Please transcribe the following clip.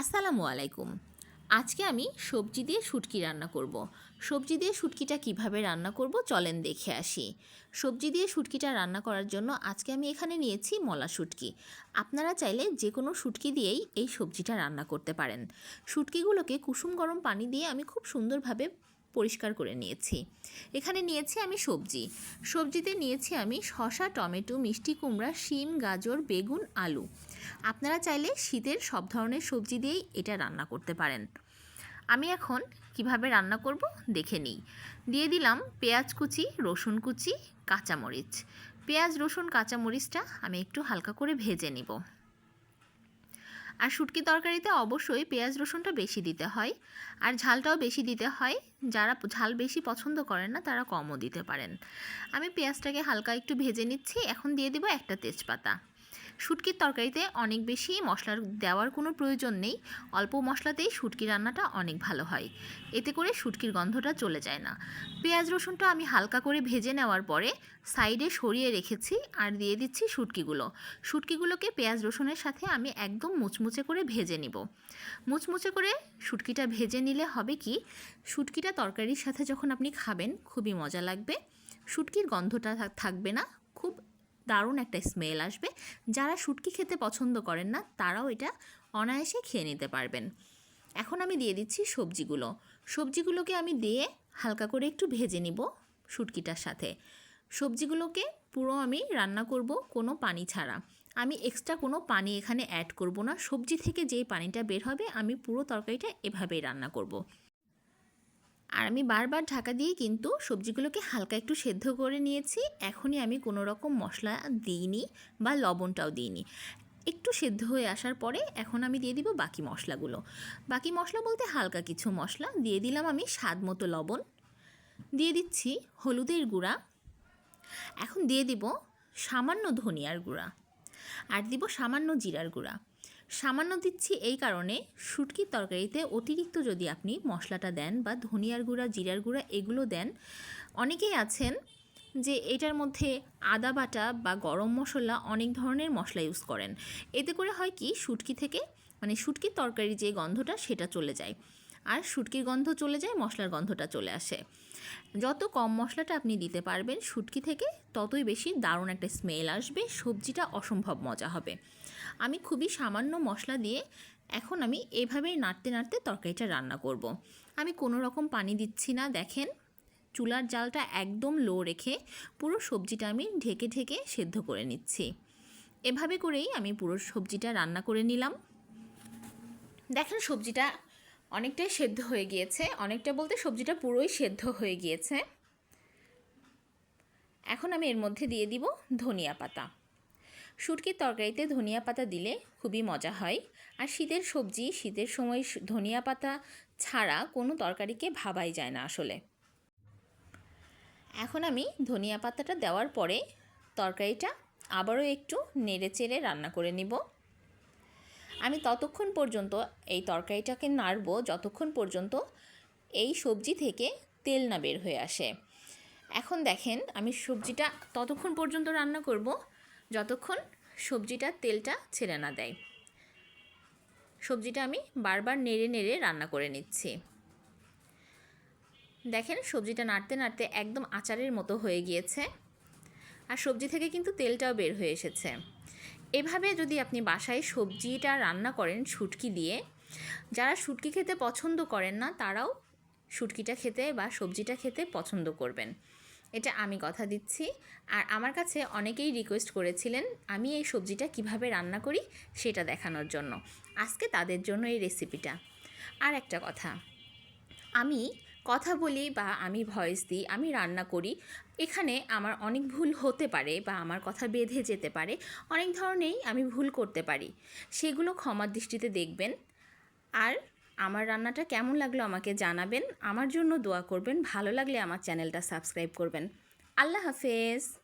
আসসালামু আলাইকুম। আজকে আমি সবজি দিয়ে শুটকি রান্না করব। সবজি দিয়ে শুটকিটা কীভাবে রান্না করব চলেন দেখে আসি। সবজি দিয়ে শুটকিটা রান্না করার জন্য আজকে আমি এখানে নিয়েছি মলা শুটকি। আপনারা চাইলে যে কোনো শুটকি দিয়েই এই সবজিটা রান্না করতে পারেন। শুটকিগুলোকে কুসুম গরম পানি দিয়ে আমি খুব সুন্দরভাবে পরিষ্কার করে নিয়েছি। এখানে নিয়েছি আমি সবজি। সবজিতে নিয়েছি আমি শসা, টমেটো, মিষ্টি কুমড়া, শিম, গাজর, বেগুন, আলু। আপনারা চাইলে শীতের সব ধরনের সবজি দিয়েই এটা রান্না করতে পারেন। আমি এখন কীভাবে রান্না করব দেখে নিই। দিয়ে দিলাম পেঁয়াজ কুচি, রসুন কুচি, কাঁচামরিচ। পেঁয়াজ, রসুন, কাঁচামরিচটা আমি একটু হালকা করে ভেজে নিব। আর শুটকি তরকারিতে অবশ্যই পেঁয়াজ রসুনটা বেশি দিতে হয়। আর ঝালটাও বেশি দিতে হয়। যারা ঝাল বেশি পছন্দ করেন না, তারা কমও দিতে পারেন। আমি পেঁয়াজটাকে হালকা একটু ভেজে নিচ্ছি। এখন দিয়ে দিব একটা তেজপাতা। শুটকির তরকারিতে অনেক বেশি মশলার দেওয়ার কোনো প্রয়োজন নেই। অল্প মশলাতেই শুটকি রান্নাটা অনেক ভালো হয়। এতে করে শুটকির গন্ধটা চলে যায় না। পেঁয়াজ রসুনটা আমি হালকা করে ভেজে নেওয়ার পরে সাইডে সরিয়ে রেখেছি আর দিয়ে দিচ্ছি শুটকিগুলো। শুটকিগুলোকে পেঁয়াজ রসুনের সাথে আমি একদম মুচমুচে করে ভেজে নিব। মুচমুচে করে শুটকিটা ভেজে নিলে হবে কি, শুটকিটা তরকারির সাথে যখন আপনি খাবেন খুবই মজা লাগবে। শুটকির গন্ধটা থাকবে না, খুব দারুণ একটা স্মেল আসবে। যারা শুটকি খেতে পছন্দ করেন না, তারাও এটা অনায়াসে খেয়ে নিতে পারবেন। এখন আমি দিয়ে দিচ্ছি সবজিগুলো। সবজিগুলোকে আমি দিয়ে হালকা করে একটু ভেজে নিব শুটকিটার সাথে। সবজিগুলোকে পুরো আমি রান্না করব কোনো পানি ছাড়া। আমি এক্সট্রা কোনো পানি এখানে অ্যাড করব না। সবজি থেকে যেই পানিটা বের হবে, আমি পুরো তরকারিটা এভাবেই রান্না করব। আর আমি বারবার ঢাকা দিয়ে কিন্তু সবজিগুলোকে হালকা একটু সেদ্ধ করে নিয়েছি। এখনই আমি কোনো রকম মশলা দিইনি বা লবণটাও দিইনি। একটু সেদ্ধ হয়ে আসার পরে এখন আমি দিয়ে দিব বাকি মশলাগুলো। বাকি মশলা বলতে হালকা কিছু মশলা। দিয়ে দিলাম আমি স্বাদ মতো লবণ। দিয়ে দিচ্ছি হলুদের গুঁড়া। এখন দিয়ে দিব সামান্য ধনিয়ার গুঁড়া। আর দিব সামান্য জিরার গুঁড়া। সামান্য দিচ্ছি এই কারণে শুটকির তরকারিতে অতিরিক্ত যদি আপনি মশলাটা দেন বা ধনিয়ার গুঁড়া, জিরার গুঁড়া এগুলো দেন, অনেকেই আছেন যে এটার মধ্যে আদা বাটা বা গরম মশলা অনেক ধরনের মশলা ইউজ করেন। এতে করে হয় কি, শুটকি থেকে মানে শুটকির তরকারির যে গন্ধটা সেটা চলে যায়। আর শুটকির গন্ধ চলে যায়, মশলার গন্ধটা চলে আসে। যত কম মশলাটা আপনি দিতে পারবেন শুটকি থেকে, ততই বেশি দারুণ একটা স্মেল আসবে, সবজিটা অসম্ভব মজা হবে। আমি খুবই সামান্য মশলা দিয়ে এখন আমি এভাবেই নাড়তে নাড়তে তরকারিটা রান্না করব। আমি কোনো রকম পানি দিচ্ছি না, দেখেন। চুলার জালটা একদম লো রেখে পুরো সবজিটা আমি ঢেকে ঢেকে সেদ্ধ করে নিচ্ছি। এভাবে করেই আমি পুরো সবজিটা রান্না করে নিলাম। দেখেন সবজিটা অনেকটাই সেদ্ধ হয়ে গিয়েছে। অনেকটা বলতে সবজিটা পুরোই সেদ্ধ হয়ে গিয়েছে। এখন আমি এর মধ্যে দিয়ে দিব ধনিয়া পাতা। শুটকির তরকারিতে ধনিয়া পাতা দিলে খুবই মজা হয়। আর শীতের সবজি, শীতের সময় ধনিয়া পাতা ছাড়া কোনো তরকারিকে ভাবাই যায় না আসলে। এখন আমি ধনিয়া পাতাটা দেওয়ার পরে তরকারিটা আবারও একটু নেড়ে চেড়ে রান্না করে নিব। আমি ততক্ষণ পর্যন্ত এই তরকারিটাকে নাড়ব যতক্ষণ পর্যন্ত এই সবজি থেকে তেল না বের হয়ে আসে। এখন দেখেন আমি সবজিটা ততক্ষণ পর্যন্ত রান্না করব যতক্ষণ সবজিটা তেলটা ছেড়ে না দেয়। সবজিটা আমি বারবার নেড়ে নেড়ে রান্না করে নিচ্ছি। দেখেন সবজিটা নাড়তে নাড়তে একদম আচারের মতো হয়ে গিয়েছে। আর সবজি থেকে কিন্তু তেলটাও বের হয়ে এসেছে। এভাবে যদি আপনি বাসায় সবজিটা রান্না করেন শুটকি দিয়ে, যারা শুটকি খেতে পছন্দ করেন না, তারাও শুটকিটা খেতে বা সবজিটা খেতে পছন্দ করবেন। এটা আমি কথা দিচ্ছি। আর আমার কাছে অনেকেই রিকোয়েস্ট করেছিলেন, আমি এই সবজিটা কীভাবে রান্না করি সেটা দেখানোর জন্য। আজকে তাদের জন্য এই রেসিপিটা আর একটা কথা, আমি কথা বলি বা আমি ভয়েস দিই, আমি রান্না করি, এখানে আমার অনেক ভুল হতে পারে বা আমার কথা বেঁধে যেতে পারে, অনেক ধরনেরই আমি ভুল করতে পারি। সেগুলো ক্ষমার দৃষ্টিতে দেখবেন। আর আমার রান্নাটা কেমন লাগল আমাকে জানাবেন। আমার জন্য দোয়া করবেন। ভালো লাগলে আমার চ্যানেলটা সাবস্ক্রাইব করবেন। আল্লাহ হাফেজ।